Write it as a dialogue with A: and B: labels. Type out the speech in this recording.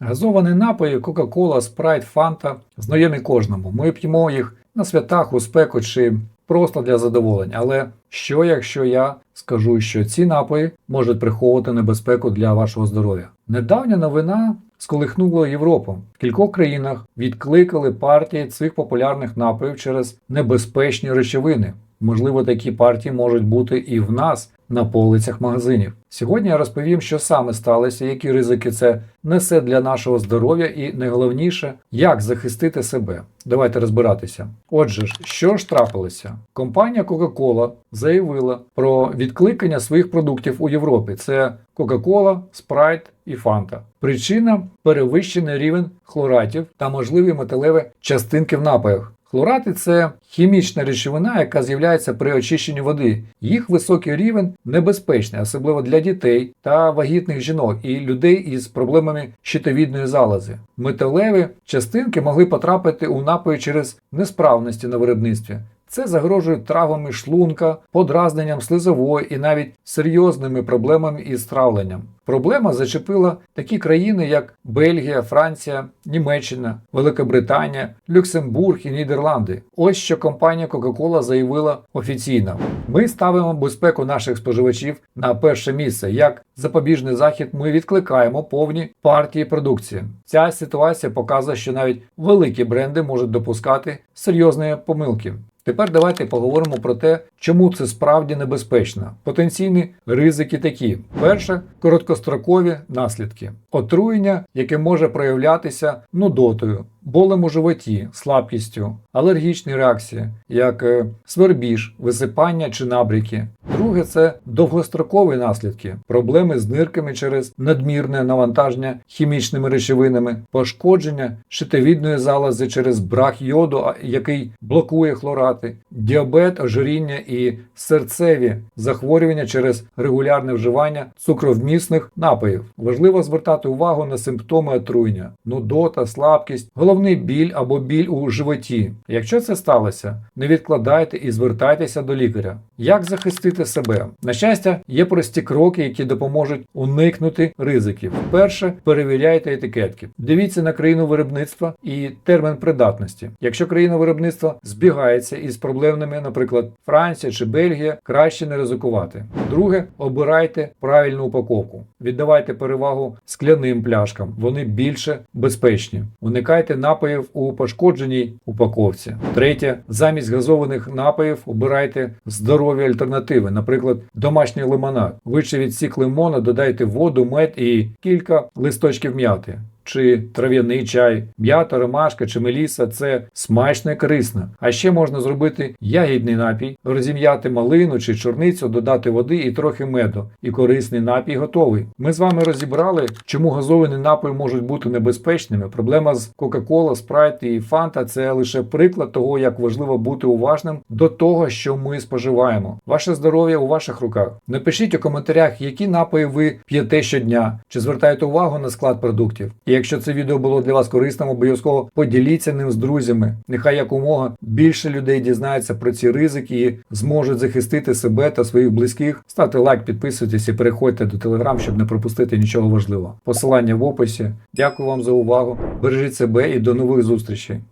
A: Газовані напої Coca-Cola, Sprite, Fanta знайомі кожному. Ми п'ємо їх на святах, у спеку чи просто для задоволення. Але що якщо я скажу, що ці напої можуть приховувати небезпеку для вашого здоров'я? Недавня новина сколихнула Європу. В кількох країнах відкликали партії цих популярних напоїв через небезпечні речовини. Можливо, такі партії можуть бути і в нас на полицях магазинів. Сьогодні я розповім, що саме сталося, які ризики це несе для нашого здоров'я, і найголовніше, як захистити себе. Давайте розбиратися. Отже що ж трапилося? Компанія Coca-Cola заявила про відкликання своїх продуктів у Європі. Це Coca-Cola, Sprite і Fanta. Причина перевищений рівень хлоратів та можливі металеві частинки в напоях. Хлорати це хімічна речовина, яка з'являється при очищенні води. Їх високий рівень небезпечний, особливо для дітей та вагітних жінок і людей із проблемами щитовідної залози. Металеві частинки могли потрапити у напої через несправності на виробництві. Це загрожує травмами шлунка, подразненням слизової і навіть серйозними проблемами із травленням. Проблема зачепила такі країни, як Бельгія, Франція, Німеччина, Великобританія, Люксембург і Нідерланди. Ось що компанія Coca-Cola заявила офіційно. Ми ставимо безпеку наших споживачів на перше місце. Як запобіжний захід, ми відкликаємо повні партії продукції. Ця ситуація показує, що навіть великі бренди можуть допускати серйозні помилки. Тепер давайте поговоримо про те, чому це справді небезпечно. Потенційні ризики такі: перше короткострокові наслідки, отруєння, яке може проявлятися нудотою, болем у животі, слабкістю, алергічні реакції, як е, свербіж, висипання чи набряки. Друге це довгострокові наслідки, проблеми з нирками через надмірне навантаження хімічними речовинами, пошкодження щитовідної залози через брак йоду, який блокує хлорати, діабет, ожиріння і серцеві захворювання через регулярне вживання цукровмісних напоїв. Важливо звертати увагу на симптоми отруєння, нудота, слабкість, головний біль або біль у животі. Якщо це сталося, не відкладайте і звертайтеся до лікаря. Як захистити себе? На щастя, є прості кроки, які допоможуть уникнути ризиків. Перше, перевіряйте етикетки. Дивіться на країну виробництва і термін придатності. Якщо країна виробництва збігається із проблемними, наприклад, Франція чи Бельгія, краще не ризикувати. Друге, обирайте правильну упаковку. Віддавайте перевагу скляним пляшкам, вони більше безпечні. Уникайте напоїв у пошкодженій упаковці. Третє, замість газованих напоїв обирайте здорові альтернативи, наприклад, домашній лимонад. Вище від сік лимона додайте воду, мед і кілька листочків м'яти. Чи трав'яний чай, м'ята, ромашка чи меліса це смачно і корисно. А ще можна зробити ягідний напій, розім'яти малину чи чорницю, додати води і трохи меду. І корисний напій готовий. Ми з вами розібрали, чому газовані напої можуть бути небезпечними. Проблема з Coca-Cola, Sprite і Fanta – це лише приклад того, як важливо бути уважним до того, що ми споживаємо. Ваше здоров'я у ваших руках. Напишіть у коментарях, які напої ви п'єте щодня, чи звертаєте увагу на склад продуктів. І якщо це відео було для вас корисним, обов'язково поділіться ним з друзями. Нехай якомога більше людей дізнається про ці ризики і зможуть захистити себе та своїх близьких. Ставте лайк, підписуйтесь і переходьте до Телеграм, щоб не пропустити нічого важливого. Посилання в описі. Дякую вам за увагу. Бережіть себе і до нових зустрічей.